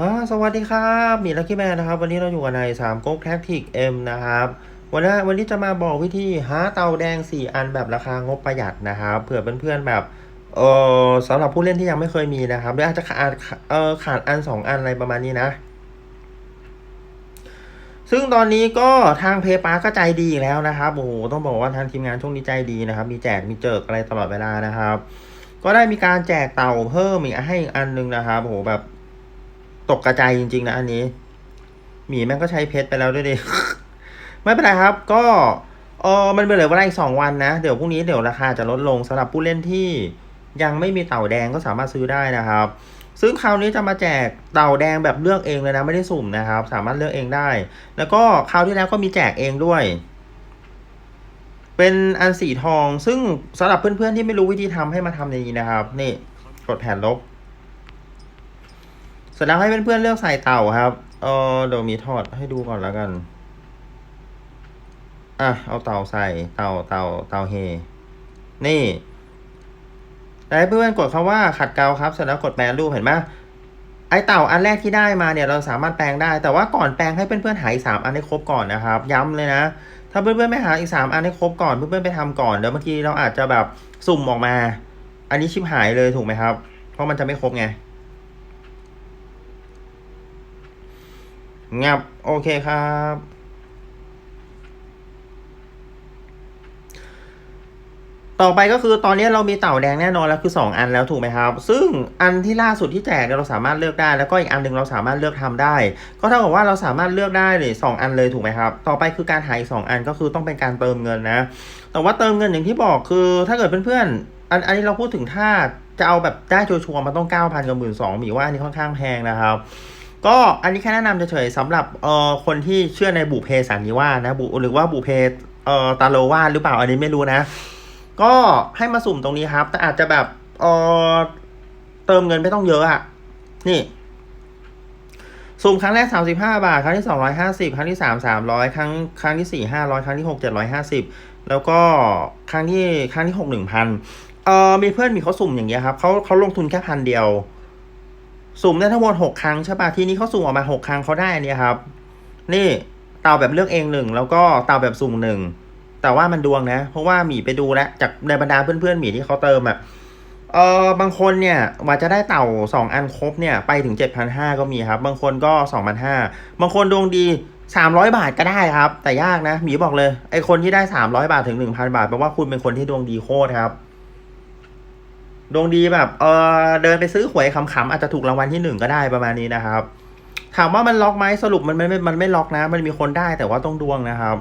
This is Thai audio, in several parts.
อ่าสวัสดีครับมีลัคกี้แบร์นะครับ วันนี้เราอยู่กันใน3ก๊กแท็กติกเอ็มนะครับ วันนี้วันนี้จะมาบอกวิธีหาเตาแดง 4 อันแบบราคางบประหยัดนะครับเผื่อเพื่อนๆแบบเออสำหรับผู้เล่นที่ยังไม่เคยมีนะครับหรืออาจจะขาดเออขาดอันสองอันอะไรประมาณนี้นะ ซึ่งตอนนี้ก็ทางเพย์ปาก็ใจดีอีกแล้วนะครับโอ้โหต้องบอกว่าทางทีมงานช่วงนี้ใจดีนะครับ มีแจกมีเจิกอะไรตลอดเวลานะครับ ก็ได้มีการแจกเต่าเพิ่มอีกให้อีกอันหนึงนะครับโอ้โหแบบ ตกกระจายจริง ๆ นะอันนี้ หมีแม่งก็ใช้เพชรไปแล้วด้วยดิ ไม่เป็นไรครับ ก็เออมันเหลือเวลาอีกสองวันนะ เดี๋ยวพรุ่งนี้เดี๋ยวราคาจะลดลงสำหรับผู้เล่นที่ยังไม่มีเต่าแดงก็สามารถซื้อได้นะครับ ซึ่งคราวนี้จะมาแจกเต่าแดงแบบเลือกเองเลยนะไม่ได้สุ่มนะครับ สามารถเลือกเองได้ แล้วก็คราวที่แล้วก็มีแจกเองด้วย เป็นอันสีทอง ซึ่งสำหรับเพื่อนๆที่ไม่รู้วิธีทำให้มาทำในนี้นะครับ นี่กดแผ่นลบ เสร็จแล้วให้เพื่อนๆเลือกใส่เต่าครับเออเดี๋ยวมีทอดให้ดูก่อนแล้วกัน อะ เอาเต่าใส่เต่าเต่าเต่าเฮ นี่แล้วเพื่อนๆกดคาว่าขัดเกลาครับ เสร็จแล้วกดแปลรูปเห็นไหมไอเต่าอันแรกที่ได้มาเนี่ยเราสามารถแปลงได้ แต่ว่าก่อนแปลงให้เพื่อนๆหาอีกสามอันให้ครบก่อนนะครับ ย้ำเลยนะ ถ้าเพื่อนๆไม่หาอีกสามอันให้ครบก่อนเพื่อนๆไปทำก่อนเดี๋ยวบางทีเราอาจจะแบบสุ่มออกมา อันนี้ชิบหายเลยถูกไหมครับ เพราะมันจะไม่ครบไง งับ โอเคครับ ต่อไปก็คือตอนนี้เรามีเต่าแดงแน่นอนแล้วคือ 2 อันแล้วถูกไหมครับ ซึ่งอันที่ล่าสุดที่แจกเราสามารถเลือกได้ แล้วก็อีกอันหนึ่งเราสามารถเลือกทำได้ ก็เท่ากับว่าเราสามารถเลือกได้เลยสองอันเลยถูกไหมครับ ต่อไปคือการหาอีกสองอันก็คือต้องเป็นการเติมเงินนะ แต่ว่าเติมเงินอย่างที่บอกคือ ถ้าเกิดเพื่อนๆอันอันนี้เราพูดถึงถ้าจะเอาแบบได้ชัวร์ๆมันต้อง9,000กับหมื่นสองมีว่าอันนี้ค่อนข้างแพงนะครับ ก็อันนี้แค่แนะนำเฉยๆสำหรับเอ่อคนที่เชื่อในบุเพสันนิวาสนะบุหรือว่าบุเพเอ่อตาโลวาสหรือเปล่าอันนี้ไม่รู้นะ ก็ให้มาสุ่มตรงนี้ครับ แต่อาจจะแบบเอ่อเติมเงินไม่ต้องเยอะอะนี่ สุ่มครั้งแรก35บาท ครั้งที่250ครั้งที่3 300ครั้งครั้งที่4 500ครั้งที่6 750แล้วก็ครั้งที่ครั้งที่6 1,000เออมีเพื่อนมีเขาสุ่มอย่างเงี้ยครับเขาเขาลงทุนแค่พันเดียว สุ่มได้ทั้งหมดหกครั้งใช่ปะทีนี้เขาสุ่มออกมาหกครั้งเขาได้เนี้ยครับ นี่เต่าแบบเลือกเองหนึ่งแล้วก็เต่าแบบสุ่มหนึ่งแต่ว่ามันดวงนะ เพราะว่าหมีไปดูแล้วจากในบรรดาเพื่อนๆหมีที่เขาเติมอะเออบางคนเนี่ยว่าจะได้เต่าสองอันครบเนี่ยไปถึงเจ็ดพันห้าก็มีครับ บางคนก็สองพันห้าบางคนดวงดีสามร้อยบาทก็ได้ครับ แต่ยากนะ หมีบอกเลย ไอคนที่ได้สามร้อยบาทถึงหนึ่งพันบาทแปลว่าคุณเป็นคนที่ดวงดีโคตรครับ ดวงดีแบบเออเดินไปซื้อหวยขำๆอาจจะถูกรางวัลที่หนึ่งก็ได้ประมาณนี้นะครับ ถามว่ามันล็อกไหมสรุปมันไม่มันไม่ล็อกนะ มันมีคนได้แต่ว่าต้องดวงนะครับ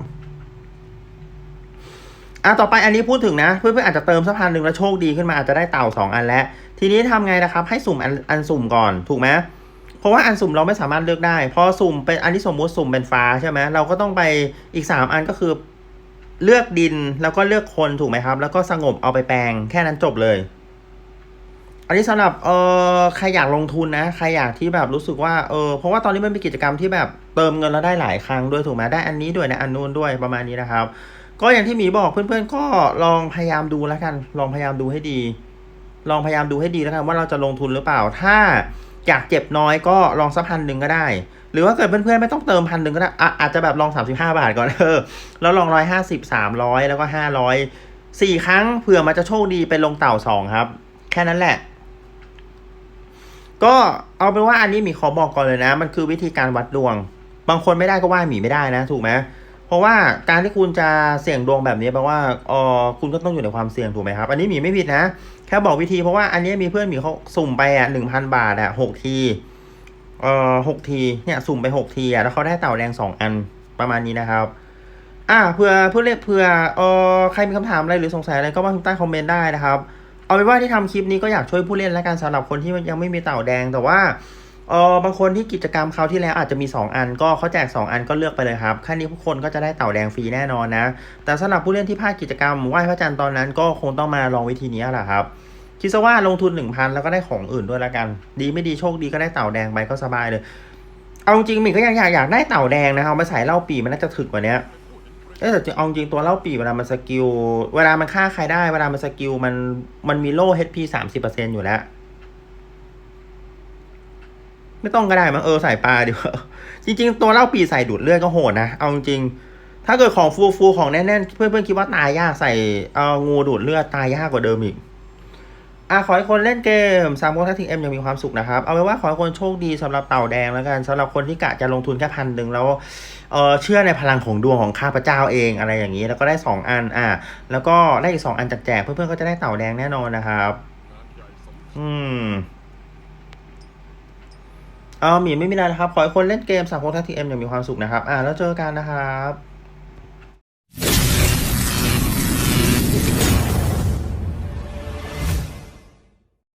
อะต่อไปอันนี้พูดถึงนะ เพื่อนๆอาจจะเติมสักพันหนึ่งแล้วโชคดีขึ้นมาอาจจะได้เต่าสองอันแล้ว ทีนี้ทำไงนะครับ ให้สุ่มอันอันสุ่มก่อนถูกไหมเพราะว่าอันสุ่มเราไม่สามารถเลือกได้ พอสุ่มเป็นอันที่สมมุติสุ่มเป็นฟ้าใช่ไหมเราก็ต้องไปอีกสามอันก็คือ เลือกดินแล้วก็เลือกคนถูกไหมครับ แล้วก็สงบเอาไปแปลงแค่นั้นจบเลย อันนี้สำหรับเออใครอยากลงทุนนะใครอยากที่แบบรู้สึกว่าเออเพราะว่าตอนนี้มันมีกิจกรรมที่แบบเติมเงินแล้วได้หลายครั้งด้วยถูกไหมได้อันนี้ด้วยนะอันนู้นด้วยประมาณนี้นะครับ ก็อย่างที่หมีบอกเพื่อนๆ ก็ลองพยายามดูแล้วกัน ลองพยายามดูให้ดี ลองพยายามดูให้ดีแล้วกันว่าเราจะลงทุนหรือเปล่า ถ้าอยากเจ็บน้อยก็ลองสักพันหนึ่งก็ได้ หรือว่าเกิดเพื่อนๆไม่ต้องเติมพันหนึ่งก็ได้อะอาจจะแบบลองสามสิบห้าบาทก่อนเออแล้วลองร้อยห้าสิบสามร้อยแล้วก็ห้าร้อยสี่ครั้งเผื่อมันจะโชคดีเป็นลงเต่าสองครับ แค่นั้นแหละ ก็เอาเป็นว่าอันนี้หมีขอบอกก่อนเลยนะ มันคือวิธีการวัดดวง บางคนไม่ได้ก็ว่าหมีไม่ได้นะ ถูกไหมเพราะว่าการที่คุณจะเสี่ยงดวงแบบนี้แปลว่าเออคุณก็ต้องอยู่ในความเสี่ยงถูกไหมครับ อันนี้หมีไม่ผิดนะ แค่บอกวิธีเพราะว่าอันนี้มีเพื่อนหมีเขาสุ่มไปอะหนึ่งพันบาทอะหกทีเอ่อหกทีเนี่ยสุ่มไปหกทีอะแล้วเขาได้เต่าแดงสองอันประมาณนี้นะครับ อ่าเพื่อเพื่อเรียกเพื่อเออใครมีคำถามอะไรหรือสงสัยอะไรก็มาใต้คอมเมนต์ได้นะครับ เอาเป็นว่าที่ทำคลิปนี้ก็อยากช่วยผู้เล่นและกันสำหรับคนที่ยังไม่มีเต่าแดง แต่ว่าเออบางคนที่กิจกรรมคราวที่แล้วอาจจะมี 2 อัน ก็เขาแจก 2 อันก็เลือกไปเลยครับแค่นี้ทุกคนก็จะได้เต่าแดงฟรีแน่นอนนะ แต่สำหรับผู้เล่นที่พลาดกิจกรรมไหว้พระจันทร์ตอนนั้นก็คงต้องมาลองวิธีนี้แหละครับคิดซะว่าลงทุน 1,000 แล้วก็ได้ของอื่นด้วยละกัน ดีไม่ดีโชคดีก็ได้เต่าแดงไปก็สบายเลย เอาจริงมิก็ยังอยากอยากได้เต่าแดงนะเอามาใส่เหล้าปีมันน่าจะถึกกว่านี้ เออแต่จริงเอาจริงตัวเล่าปีเวลามันสกิล เวลามันฆ่าใครได้ เวลามันสกิลมันมันมีโล่ HP สามสิบเปอร์เซ็นอยู่แล้ว ไม่ต้องก็ได้มั้งเออใส่ปลาดีกว่าจริง ๆ ตัวเล่าปีใส่ดูดเลือดก็โหดนะ เอาจริง ถ้าเกิดของฟูฟูของแน่นๆเพื่อนๆคิดว่าตายยากใส่เอางูดูดเลือดตายยากกว่าเดิมอีก อะขอให้คนเล่นเกมสามโมงทักทีเอ็มยังมีความสุขนะครับ เอาไว้ว่าขอให้คนโชคดีสำหรับเต่าแดงแล้วกันสำหรับคนที่กะจะลงทุนแค่พันหนึ่งแล้วเออเชื่อในพลังของดวงของข้าพเจ้าเองอะไรอย่างนี้ แล้วก็ได้สองอันอะแล้วก็ได้อีกสองอันจากแจกเพื่อนๆก็จะได้เต่าแดงแน่นอนนะครับ อืมเอาหมีไม่มีอะไรนะครับ ขอให้คนเล่นเกมสามโมงทักทีเอ็มยังมีความสุขนะครับ อะแล้วเจอกันนะครับ